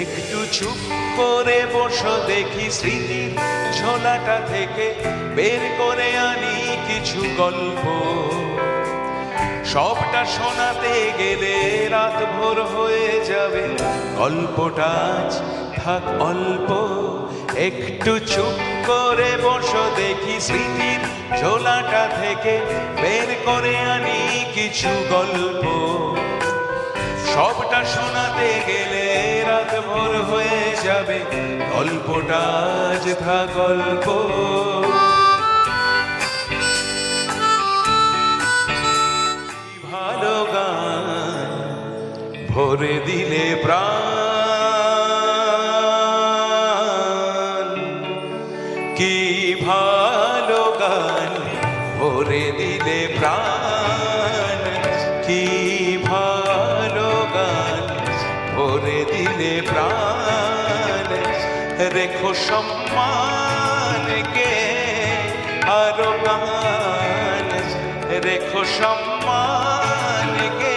একটু চুপ করে বসো দেখি স্মৃতির ঝোলাটা থেকে বের করে আনি কিছু গল্প। সবটা শোনাতে গেলে রাত ভোর হয়ে যাবে, গল্পটা থাক অল্প। একটু চুপ করে বসো দেখি স্মৃতির ঝোলাটা থেকে বের করে আনি কিছু গল্প। সবটা শোনাতে গেলে রাত ভোর হয়ে যাবে, গল্পটা আজ গল্প। ভালো গান ভরে দিলে প্রাণ ভরে দিলে প্রাণ, কি ভালো গান। ভরে দিলে প্রাণ, রেখো সম্মানকে আরও গান। রেখো সম্মানকে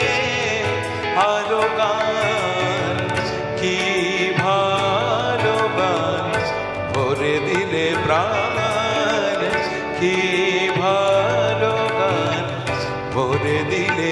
আরও গান। কি ভালো গান। ভরে দিলে প্রাণ, কি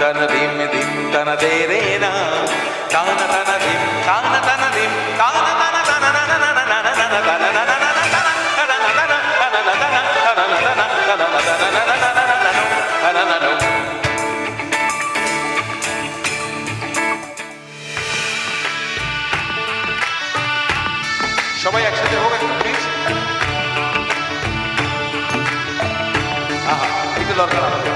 தன திம் திம் தன தேரேனா தான தன திம் தான தன திம் தான தன தன தன தன தன தன தன தன সবাই একসাথে হোক একটু প্লিজ আহা একটু দরকার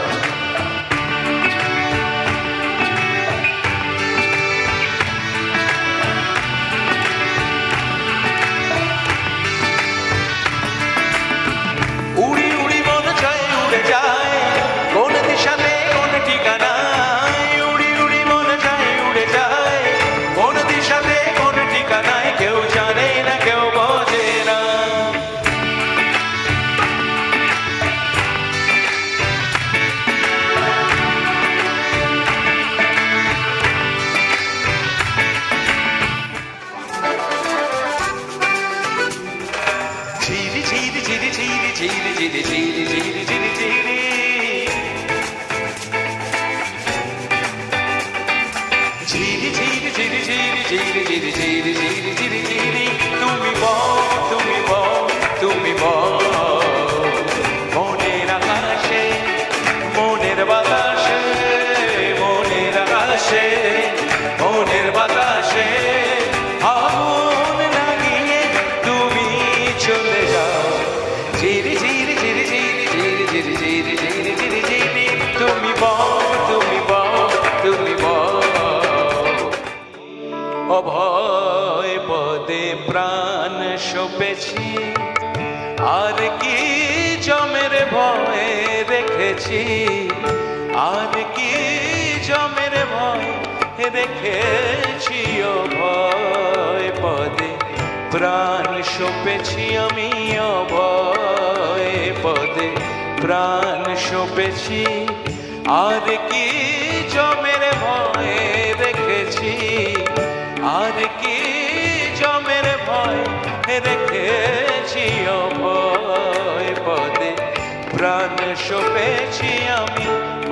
cili cili cili cili cili Cili cili cili cili cili cili cili অভয় পদে প্রাণ সপেছি আর কি জমের ভয়ে রেখেছি আর কি জমের ভয় রেখেছি অভয় পদে প্রাণ সপেছি আমি অভয় পদে প্রাণ সপেছি, আর কি জমের ভয়ে রেখেছি, আর কি জমের ভয় রেখেছি অভয় পদে। প্রাণ সপেছি আমি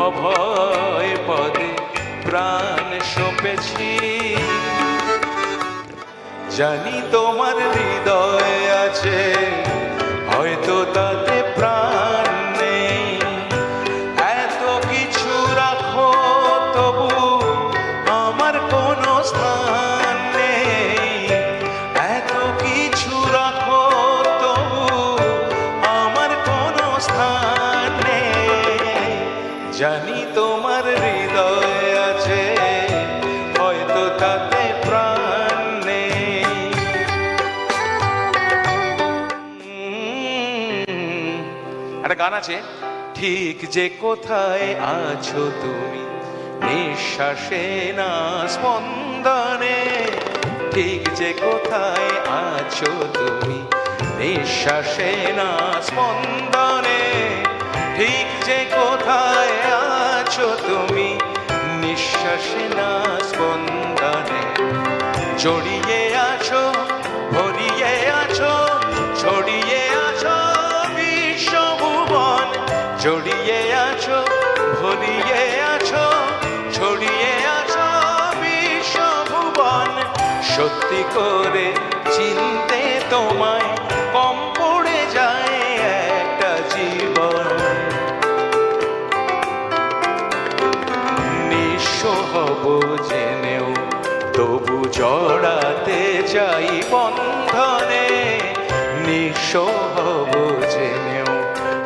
অভয় পদে, প্রাণ সপেছি। জানি তোমার হৃদয় আছে, হয়তো তাতে জানি তোমার হৃদয় আছে, হয়তো তাতে প্রাণ নেই। একটা গান আছে, ঠিক যে কোথায় আছো তুমি, নিঃশ্বাসে না স্পন্দনে, ঠিক যে কোথায় আছো তুমি, নিঃশ্বাসে না স্পন্দনে। নিঃশ্বাসে না স্পন্দনে জড়িয়ে আছো, ভরিয়ে আছো, ছড়িয়ে আছো বিশ্বভুবন। জড়িয়ে আছো, ভরিয়ে আছো, ছড়িয়ে আছো বিশ্বভুবন। সত্যি করে চিনতে তোমায় কম হব জেনেও, তবু জড়াতে চাই বন্ধনে। নিঃস্ব জেনেও,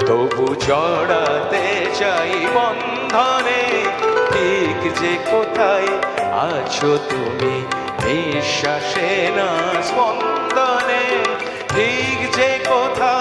তবু জড়াতে চাই বন্ধনে। ঠিক যে কোথায় আছো তুমি, নিঃশ্বাসে না স্পন্দনে ঠিক যে কোথায়